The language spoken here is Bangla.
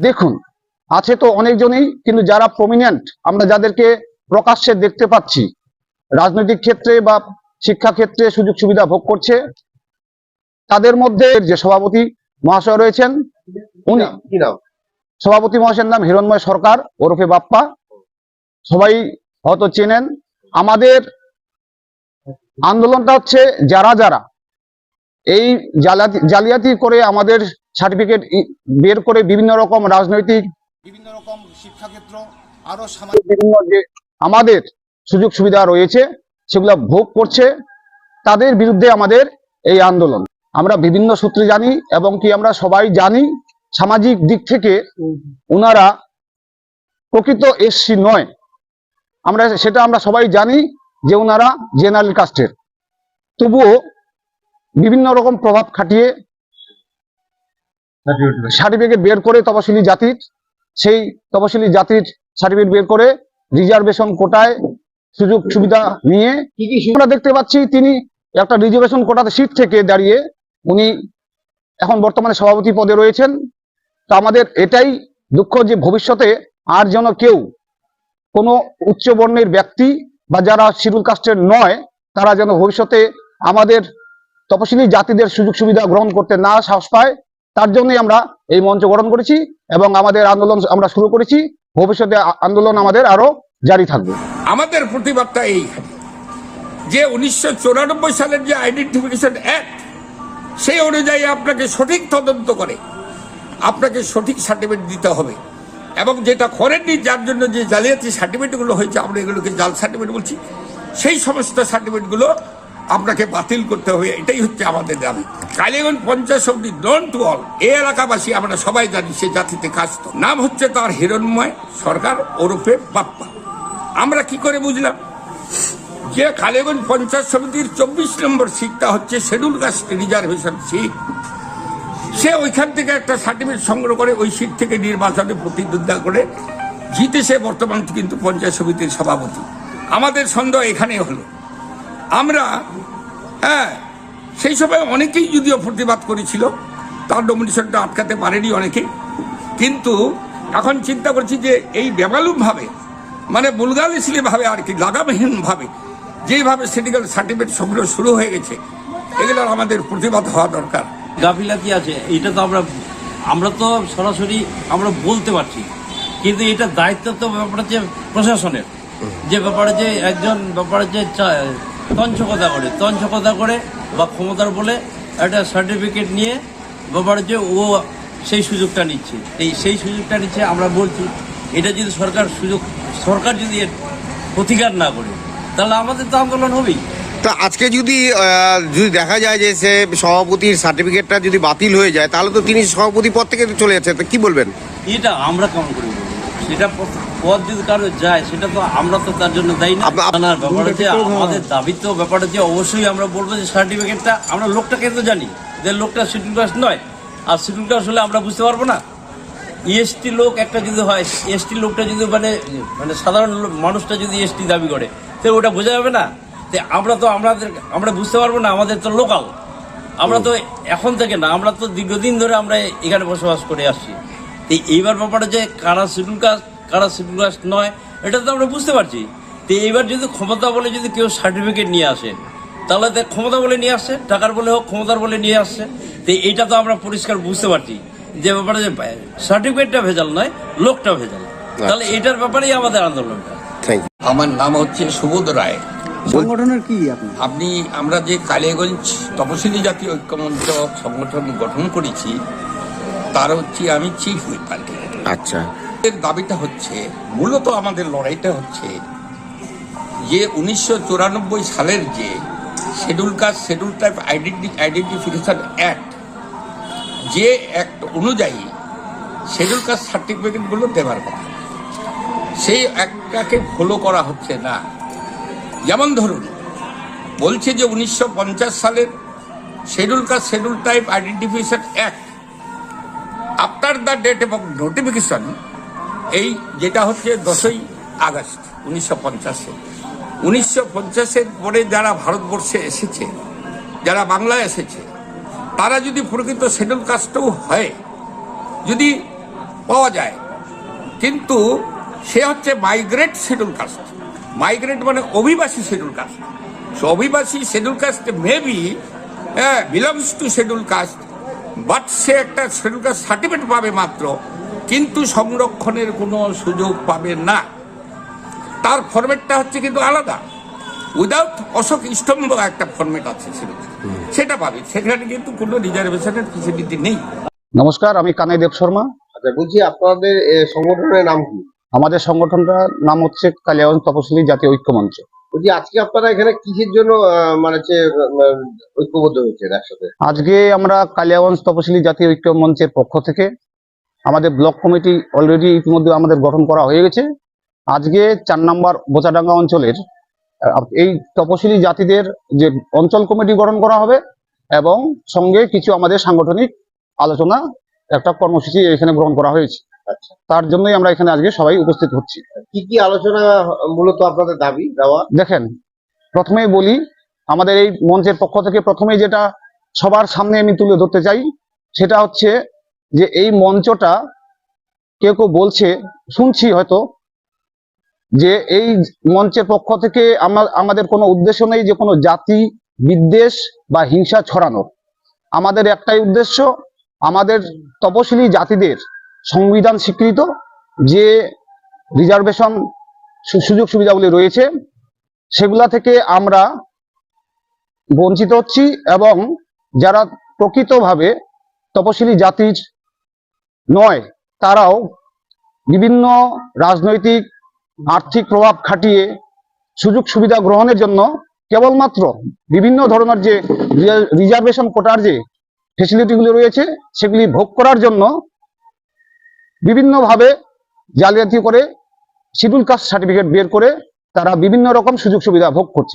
দেখুন আছে তো অনেকজনই কিন্তু যারা প্রমিনেন্ট আমরা যাদেরকে প্রকাশ্যে দেখতে পাচ্ছি রাজনৈতিক ক্ষেত্রে বা শিক্ষা ক্ষেত্রে সুযোগ সুবিধা ভোগ করছে তাদের মধ্যে যে সভাপতি মহাশয় রয়েছেন উনি সভাপতি মহাশয়ের নাম হিরণময় সরকার ওরফে বাপ্পা। সবাই হয়তো চেনেন আমাদের আন্দোলনটা হচ্ছে যারা যারা এই জালাতি জালিয়াতি করে আমাদের সার্টিফিকেট বের করে বিভিন্ন রকম রাজনৈতিক বিভিন্ন রকম শিক্ষাক্ষেত্র আরও সামাজিক বিভিন্ন যে আমাদের সুযোগ সুবিধা রয়েছে সেগুলো ভোগ করছে তাদের বিরুদ্ধে আমাদের এই আন্দোলন। আমরা বিভিন্ন সূত্রে জানি এবং কি আমরা সবাই জানি সামাজিক দিক থেকে ওনারা প্রকৃত এসসি নয়। আমরা সেটা আমরা সবাই জানি যে ওনারা জেনারেল কাস্টের। তবুও বিভিন্ন রকম প্রভাব খাটিয়ে সার্টিফিকেট বের করে তপশিলি জাতির সেই তপশিলি জাতির সার্টিফিকেট বের করে রিজার্ভেশন কোটায় সুযোগ সুবিধা নিয়ে আমরা দেখতে পাচ্ছি তিনি একটা রিজার্ভেশন কোটাতে সিট থেকে দাঁড়িয়ে উনি এখন বর্তমানে সভাপতি পদে রয়েছেন। তো আমাদের এটাই দুঃখ যে ভবিষ্যতে আর যেন কেউ কোনো উচ্চ বর্ণের ব্যক্তি বা যারা শিডিউল কাস্টের নয় তারা যেন ভবিষ্যতে আমাদের তপশিলি জাতিদের সুযোগ সুবিধা গ্রহণ করতে না সাহস পায়। তার জন্যই আমরা এই মঞ্চ গঠন করেছি এবং আমাদের আন্দোলন আমরা শুরু করেছি। ভবিষ্যতে আন্দোলন আমাদের আরও জারি থাকবে। আমাদের প্রতিবাদটা এই। যে উনিশশো সালের যে আইডেন্টিফিকেশন অ্যাক্ট, সেই অনুযায়ী আপনাকে সঠিক তদন্ত করে, আপনাকে সঠিক সার্টিফিকেট দিতে হবে। এবং যেটা করেননি, যার জন্য যে জালিয়াতি সার্টিফিকেটগুলো হয়েছে, আমরা এগুলোকে জাল সার্টিফিকেট বলছি, সেই সমস্ত সার্টিফিকেটগুলো আপনাকে বাতিল করতে হবে, এটাই হচ্ছে আমাদের দাবি। কালীগঞ্জ পঞ্চায়েত সমিতি নন টু অল এই এলাকাবাসী আমরা সবাই জানি সে জাতিতে কাস্ত। নাম হচ্ছে তার হিরণময় সরকার, ওরফে বাপ্পা। আমরা কি করে বুঝলাম? যে কালীগঞ্জ পঞ্চায়েত সমিতির চব্বিশ নম্বর সিটটা হচ্ছে শেডিউল কাস্ট রিজার্ভেশন সিট। সে ওইখান থেকে একটা সার্টিফিকেট সংগ্রহ করে ওই সিট থেকে নির্বাচনে প্রতিদ্বন্দ্বিতা করে জিতে সে বর্তমান কিন্তু পঞ্চায়েত সমিতির সভাপতি। আমাদের সন্দেহ এখানে হলো। আমরা হ্যাঁ সেই সময় অনেকেই যদিও প্রতিবাদ করেছিল, তার নমিনেশনটা আটকাতে পারেনি অনেকেই কিন্তু এখন চিন্তা করছি যে এই বেমালুম ভাবে মানে বুলগালিসলি ভাবে আর কি লাগামহীন ভাবে যেভাবে সিটিক্যাল সার্টিফিকেট সংগ্রহ শুরু হয়ে গেছে এগুলোর আমাদের প্রতিবাদ হওয়া দরকার। গাফিলাতি আছে? এটা তো আমরা আমরা তো সরাসরি আমরা বলতে পারছি, কিন্তু এটা দায়িত্ব তো ব্যাপার হচ্ছে প্রশাসনের, যে ব্যাপারে যে একজন, ব্যাপারে যে তঞ্চকতা করে তঞ্চকতা করে বা ক্ষমতার বলে একটা সার্টিফিকেট নিয়ে ব্যাপারে যে ও সেই সুযোগটা নিচ্ছে। এই সেই সুযোগটা নিচ্ছে আমরা বলছি এটা যদি সরকার সুযোগ সরকার যদি এর প্রতিকার না করে তাহলে আমাদের তো আন্দোলন হবেই। তা আজকে যদি যদি দেখা যায় যে সে সভাপতির সার্টিফিকেটটা যদি বাতিল হয়ে যায় তাহলে তো তিনি সভাপতি পদ থেকে চলে যাচ্ছে তো কি বলবেন? এটা আমরা কেমন করে সেটা প- পদ যদি কারও যায় সেটা তো আমরা তো তার জন্য দায়ী না। না ব্যাপার হচ্ছে আমাদের দাবি তো ব্যাপার হচ্ছে অবশ্যই আমরা বলব যে সার্টিফিকেটটা আমরা লোকটাকে তো জানি যে লোকটা শিডিউল কাস্ট নয়। আর শিডিউল কাস্ট হলে আমরা বুঝতে পারব না। ইএসটি লোক একটা যদি হয় এসটি লোকটা যদি মানে মানে সাধারণ মানুষটা যদি এসটি দাবি করে তো ওটা বোঝা যাবে না। তো আমরা তো আমাদের আমরা বুঝতে পারব না আমাদের তো লোকাল আমরা তো এখন থেকে না আমরা তো দীর্ঘদিন ধরে আমরা এখানে বসবাস করে আসছি। তো এইবার ব্যাপারে যে কারা শিডিউল কাস্ট কারা শিডিউল নয় এটা তো আমরা বুঝতে পারছি। তো এইবার যদি ক্ষমতা বলে যদি কেউ সার্টিফিকেট নিয়ে আসে তাহলে তো ক্ষমতা বলে নিয়ে আসছে টাকার বলে হোক ক্ষমতার বলে নিয়ে আসছে তো এইটা তো আমরা পরিষ্কার বুঝতে পারছি যে ব্যাপারে যে সার্টিফিকেটটা ভেজাল নয় লোকটা ভেজাল। তাহলে এটার ব্যাপারেই আমাদের আন্দোলনটা আমার নাম হচ্ছে সুবোধ রায়। সংগঠনের কি আপনি? আপনি আমরা যে কালিয়াগঞ্জ তপশিলি জাতীয় ঐক্যমঞ্চ সংগঠন গঠন করেছি তার হচ্ছে আমি চিফ হুইপার আচ্ছা। দাবিটা হচ্ছে, মূলত আমাদের লড়াইটা হচ্ছে যে উনিশশো চুরানব্বই সালের যে schedule caste schedule type identity identification act যে অ্যাক্ট অনুযায়ী শেডিউল কাস্ট সার্টিফিকেটগুলো দেওয়ার কথা। সেই অ্যাক্টটাকে ফলো করা হচ্ছে না। যেমন ধরুন, বলছে যে উনিশশো পঞ্চাশ সালের schedule caste schedule type identification act after the date এবং নোটিফিকেশন এই যেটা হচ্ছে দশই আগস্ট, উনিশশো পঞ্চাশে। উনিশশো পঞ্চাশের পরে যারা ভারতবর্ষে এসেছে, যারা বাংলায় এসেছে, তারা যদি প্রকৃত শেডিউল কাস্টও হয়, যদি পাওয়া যায়, কিন্তু সে হচ্ছে মাইগ্রেট শিডিউল কাস্ট মাইগ্রেট মানে অভিবাসী শিডিউল কাস্ট সো অভিবাসী schedule caste maybe belongs to schedule caste but সে একটা শিডিউল কাস্ট সার্টিফিকেট পাবে মাত্র। কিন্তু সংরক্ষণের কোনো সুযোগ পাবে না। তার ফরম্যাটটা হচ্ছে কিন্তু আলাদা। উইদাউট অশোক স্তম্ভ একটা ফরম্যাট আছে সেটা পাবে। সেখানে কিন্তু কোনো রিজার্ভেশনের ফেসিলিটি নেই। নমস্কার আমি কানাই দেব শর্মা। আচ্ছা বলছি আপনাদের সংগঠনের নাম কি? আমাদের সংগঠনটার নাম হচ্ছে কালিয়াগঞ্জ তপশিলি জাতীয় ঐক্য মঞ্চ। বলছি আজকে আপনারা এখানে কিসের জন্য মানে হচ্ছে ঐক্যবদ্ধ হয়েছেন একসাথে? আজকে আমরা কালিয়াগঞ্জ তপশিলি জাতীয় ঐক্য মঞ্চের পক্ষ থেকে আমাদের ব্লক কমিটি অলরেডি ইতিমধ্যে আমাদের গঠন করা হয়ে গেছে। আজকে চার নম্বর বোচাডাঙ্গা অঞ্চলের এই তপশিলি জাতিদের যে অঞ্চল কমিটি গঠন করা হবে এবং সঙ্গে কিছু আমাদের সাংগঠনিক আলোচনা একটা কর্মসূচি এখানে গ্রহণ করা হয়েছে। আচ্ছা। তার জন্যই আমরা এখানে আজকে সবাই উপস্থিত হচ্ছি। কি কি আলোচনা মূলত আপনাদের দাবি দেওয়া? দেখেন প্রথমেই বলি আমাদের এই মঞ্চের পক্ষ থেকে প্রথমেই যেটা সবার সামনে আমি তুলে ধরতে চাই সেটা হচ্ছে যে এই মঞ্চটা কেউ কেউ বলছে, শুনছি হয়তো, যে এই মঞ্চের পক্ষ থেকে আমাদের কোনো উদ্দেশ্য নেই যে কোনো জাতি, বিদ্বেষ বা হিংসা ছড়ানোর। আমাদের একটাই উদ্দেশ্য, আমাদের তপশিলি জাতিদের সংবিধান স্বীকৃত, যে রিজার্ভেশন সুযোগ সুবিধাগুলি রয়েছে, সেগুলা থেকে আমরা বঞ্চিত হচ্ছি এবং যারা প্রকৃতভাবে তপশিলি জাতির নয়, তারাও বিভিন্ন রাজনৈতিক আর্থিক প্রভাব খাটিয়ে সুযোগ সুবিধা গ্রহণের জন্য কেবলমাত্র বিভিন্ন ধরনের যে রিজার- রিজার্ভেশন কোটার যে ফেসিলিটিগুলি রয়েছে, সেগুলি ভোগ করার জন্য বিভিন্নভাবে জালিয়াতি করে শিডিউল কাস্ট সার্টিফিকেট বের করে তারা বিভিন্ন রকম সুযোগ সুবিধা ভোগ করছে।